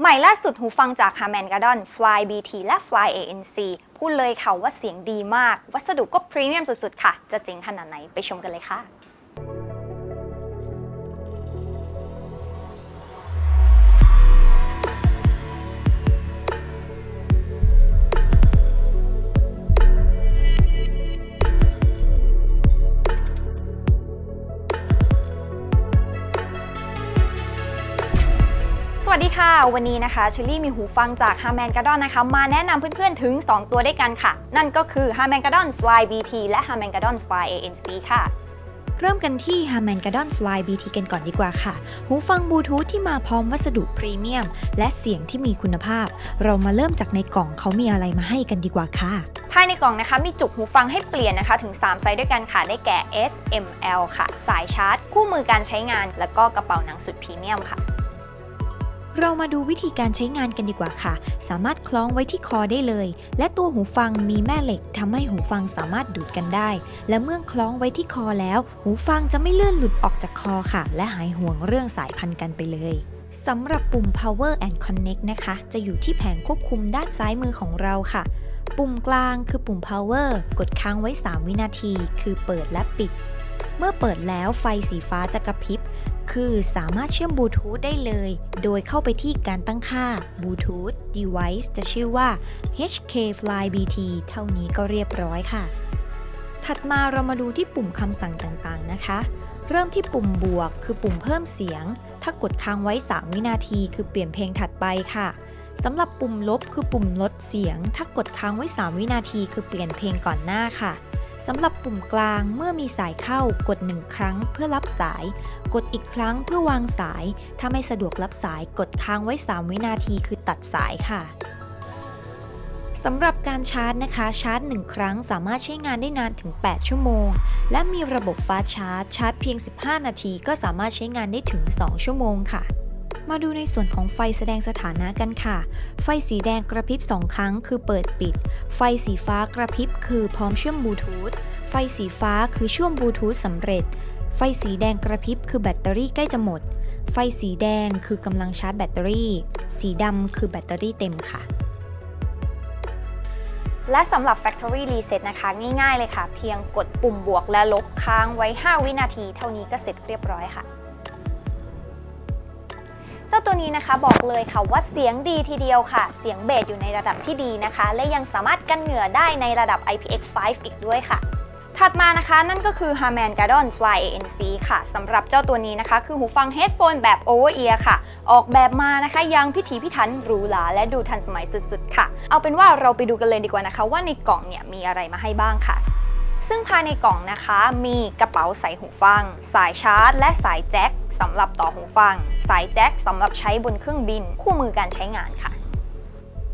ใหม่ล่าสุดหูฟังจาก Harman g a r d o n Fly BT และ Fly ANC พูดเลยค่ะว่าเสียงดีมาก วัสดุก็พรีเมียมสุดๆ ค่ะ จะเจ๋งขนาดไหนไปชมกันเลยค่ะ วัสดีค่ะ วันนี้นะคะเชลลี่มีหูฟังจาก Harman Kardon นะคะ มาแนะนำเพื่อนๆถึง 2 ตัวด้วยกันค่ะ นั่นก็คือ Harman Kardon Fly BT และ Harman Kardon Fly ANC ค่ะ เริ่มกันที่ Harman Kardon Fly BT กันก่อนดีกว่าค่ะ หูฟังบลูทูธที่มาพร้อมวัสดุพรีเมียม และเสียงที่มีคุณภาพ เรามาเริ่มจากในกล่องเขามีอะไรมาให้กันดีกว่าค่ะภายในกล่องนะคะมีจุกหูฟังให้เปลี่ยนนะคะถึง 3 ไซส์ด้วยกันค่ะ ได้แก่ S M L ค่ะ สายชาร์จ คู่มือการใช้งาน แล้วก็กระเป๋าหนังสุดพรีเมียมค่ะ เรามาดูวิธีการใช้งานกันดีกว่าค่ะ สามารถคล้องไว้ที่คอได้เลย และตัวหูฟังมีแม่เหล็กทำให้หูฟังสามารถดูดกันได้ และเมื่อคล้องไว้ที่คอแล้ว หูฟังจะไม่เลื่อนหลุดออกจากคอค่ะ และหายห่วงเรื่องสายพันธุ์กันไปเลยสำหรับปุ่ม power and connect นะคะ จะอยู่ที่แผงควบคุมด้านซ้ายมือของเราค่ะ ปุ่มกลางคือปุ่ม power กดค้างไว้ 3 วินาที คือเปิดและปิด เมื่อเปิดแล้วไฟสีฟ้าจะกระพริบ คือสามารถเชื่อมบลูทูธได้เลย โดยเข้าไปที่การตั้งค่าบลูทูธ device จะชื่อว่า HK Fly BT เท่านี้ก็เรียบร้อยค่ะ ถัดมาเรามาดูที่ปุ่มคำสั่งต่างๆนะคะ เริ่มที่ปุ่มบวก คือปุ่มเพิ่มเสียง ถ้ากดค้างไว้ 3 วินาที คือเปลี่ยนเพลงถัดไปค่ะสำหรับปุ่มลบคือปุ่มลดเสียง ถ้ากดค้างไว้ 3 วินาที คือเปลี่ยนเพลงก่อนหน้าค่ะ สำหรับปุ่มกลางเมื่อมีสายเข้ากด 1 ครั้งเพื่อรับสาย กดอีกครั้งเพื่อวางสาย ถ้าไม่สะดวกรับสายกดค้างไว้ 3 วินาทีคือตัดสายค่ะสำหรับการชาร์จนะคะ ชาร์จ 1 ครั้งสามารถใช้งานได้นานถึง 8 ชั่วโมง และมีระบบฟ้าชาร์จ ชาร์จเพียง 15 นาที ก็สามารถใช้งานได้ถึง 2 ชั่วโมงค่ะ มาดูในส่วนของไฟแสดงสถานะกันค่ะ ไฟสีแดงกระพริบ 2 ครั้งคือเปิดปิด ไฟสีฟ้ากระพริบคือพร้อมเชื่อมบลูทูธ ไฟสีฟ้าคือเชื่อมบลูทูธสำเร็จ ไฟสีแดงกระพริบคือแบตเตอรี่ใกล้จะหมด ไฟสีแดงคือกำลังชาร์จแบตเตอรี่ สีดำคือแบตเตอรี่เต็มค่ะและสำหรับ Factory Reset นะคะ ง่ายๆเลยค่ะ เพียงกดปุ่มบวกและลบค้างไว้ 5 วินาที เท่านี้ก็เสร็จเรียบร้อยค่ะ ตัวนี้นะคะบอกเลยค่ะว่าเสียงดีทีเดียวค่ะ เสียงเบสอยู่ในระดับที่ดีนะคะ และยังสามารถกันเหงื่อได้ในระดับ IPX5 อีกด้วยค่ะถัดมานะคะ นั่นก็คือ Harman Kardon Fly ANC ค่ะสำหรับเจ้าตัวนี้นะคะ คือหูฟัง headphone แบบ over ear ค่ะ ออกแบบมานะคะยังพิถีพิถันหรูหราและดูทันสมัยสุดๆ ค่ะ เอาเป็นว่าเราไปดูกันเลยดีกว่านะคะ ว่าในกล่องเนี่ยมีอะไรมาให้บ้างค่ะ ซึ่งภายในกล่องนะคะ มีกระเป๋าใส่หูฟัง สายชาร์จ และสายแจ็ค สำหรับต่อหูฟัง สายแจ็คสำหรับใช้บนเครื่องบิน คู่มือการใช้งานค่ะ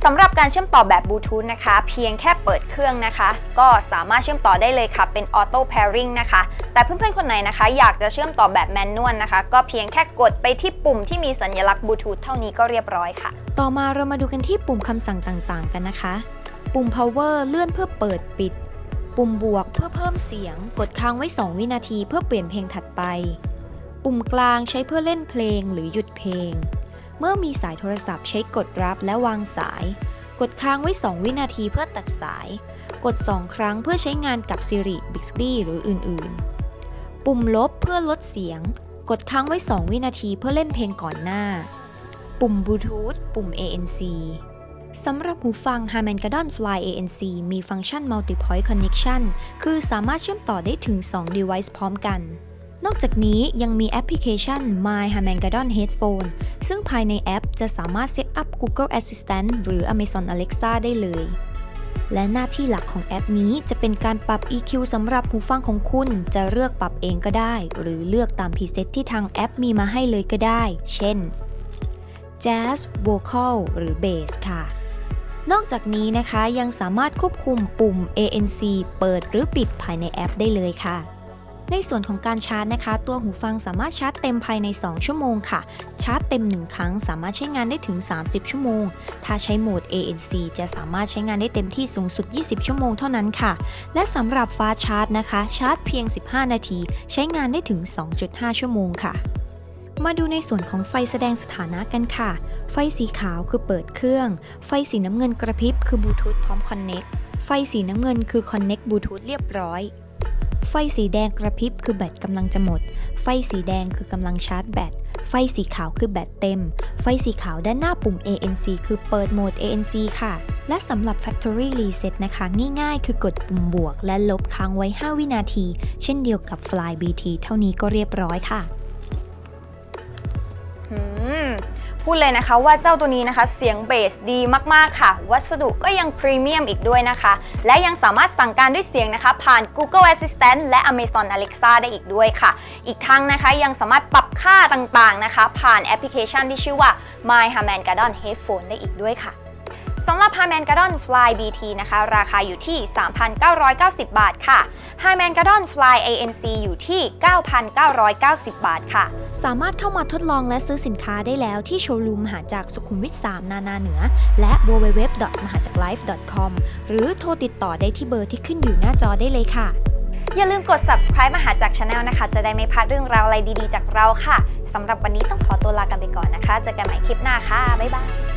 สำหรับการเชื่อมต่อแบบบลูทูธนะคะ เพียงแค่เปิดเครื่องนะคะ ก็สามารถเชื่อมต่อได้เลยค่ะเป็นออโต้ pairing นะคะ แต่เพื่อนๆ คนไหนนะคะ อยากจะเชื่อมต่อแบบแมนนวลนะคะ ก็เพียงแค่กดไปที่ปุ่มที่มีสัญลักษณ์บลูทูธเท่านี้ก็เรียบร้อยค่ะ ต่อมาเรามาดูกันที่ปุ่มคำสั่งต่างๆ กันนะคะ ปุ่ม power เลื่อนเพื่อเปิดปิด ปุ่มบวกเพื่อเพิ่มเสียง กดค้างไว้ 2 วินาทีเพื่อเปลี่ยนเพลงถัดไป ปุ่มกลางใช้เพื่อเล่นเพลงหรือหยุดเพลง เมื่อมีสายโทรศัพท์ใช้กดรับและวางสาย กดค้างไว้ 2 วินาทีเพื่อตัดสาย กด 2 ครั้งเพื่อใช้งานกับ Siri Bixby หรืออื่นๆ ปุ่มลบเพื่อลดเสียง กดค้างไว้ 2 วินาทีเพื่อเล่นเพลงก่อนหน้า ปุ่มบลูทูธปุ่ม ANC สำหรับหูฟัง Harman Kardon Fly ANC มีฟังก์ชัน Multi-Point Connection คือสามารถเชื่อมต่อได้ถึง 2 device พร้อมกัน นอกจากนี้ยังมีแอปพลิเคชัน My Harman Kardon Headphone ซึ่งภายในแอปจะสามารถเซตอัพ Google Assistant หรือ Amazon Alexa ได้เลย และหน้าที่หลักของแอปนี้จะเป็นการปรับ EQ สำหรับหูฟังของคุณ จะเลือกปรับเองก็ได้ หรือเลือกตามพรีเซตที่ทางแอปมีมาให้เลยก็ได้ เช่น Jazz Vocal หรือ Bass ค่ะนอกจากนี้นะคะยังสามารถควบคุมปุ่ม ANC เปิดหรือปิดภายในแอปได้เลยค่ะ ในส่วนของการชาร์จนะคะ ตัวหูฟังสามารถชาร์จเต็มภายใน 2 ชั่วโมงค่ะ ชาร์จเต็ม 1 ครั้ง สามารถใช้งานได้ถึง 30 ชั่วโมง ถ้าใช้โหมด ANC จะสามารถใช้งานได้เต็มที่สูงสุด 20 ชั่วโมงเท่านั้นค่ะ และสำหรับฟ้าชาร์จนะคะ ชาร์จเพียง 15 นาที ใช้งานได้ถึง 2.5 ชั่วโมงค่ะมาดูในส่วนของไฟแสดงสถานะกันค่ะ ไฟสีขาวคือเปิดเครื่อง ไฟสีน้ำเงินกระพริบคือบลูทูธพร้อมคอนเน็กไฟสีน้ำเงินคือคอนเน็กบลูทูธเรียบร้อย ไฟสีแดงกระพริบคือแบตกำลังจะหมด ไฟสีแดงคือกำลังชาร์จแบต ไฟสีขาวคือแบตเต็ม ไฟสีขาวด้านหน้าปุ่ม ANC คือเปิดโหมด ANC ค่ะ และสำหรับ Factory Reset นะคะ ง่ายๆ คือกดปุ่มบวก และลบค้างไว้ 5 วินาที เช่นเดียวกับ Fly BT เท่านี้ก็เรียบร้อยค่ะ พูดเลยนะคะว่าเจ้าตัวนี้นะคะเสียงเบสดีมากๆค่ะ วัสดุก็ยังพรีเมียมอีกด้วยนะคะ และยังสามารถสั่งการด้วยเสียงนะคะ ผ่าน Google Assistant และ Amazon Alexa ได้อีกด้วยค่ะ อีกทั้งนะคะยังสามารถปรับค่าต่างๆนะคะ ผ่านแอปพลิเคชันที่ชื่อว่า My Harman Kardon Headphone ได้อีกด้วยค่ะ สำหรับ Harman Kardon Fly BT นะคะ ราคาอยู่ที่ 3,990 บาทค่ะ Harman Kardon Fly ANC อยู่ที่ 9,990 บาทค่ะ สามารถเข้ามาทดลองและซื้อสินค้าได้แล้วที่โชว์รูมมหาจักรสุขุมวิท 3 นานาเหนือ และ www. มหาจักร life com หรือโทรติดต่อได้ที่เบอร์ที่ขึ้นอยู่หน้าจอได้เลยค่ะ อย่าลืมกด subscribe มหาจักร Channel นะคะ จะได้ไม่พลาดเรื่องราวอะไรดีๆ จากเราค่ะสำหรับวันนี้ต้องขอตัวลากันไปก่อนนะคะเจอกันใหม่คลิปหน้าค่ะบ๊ายบาย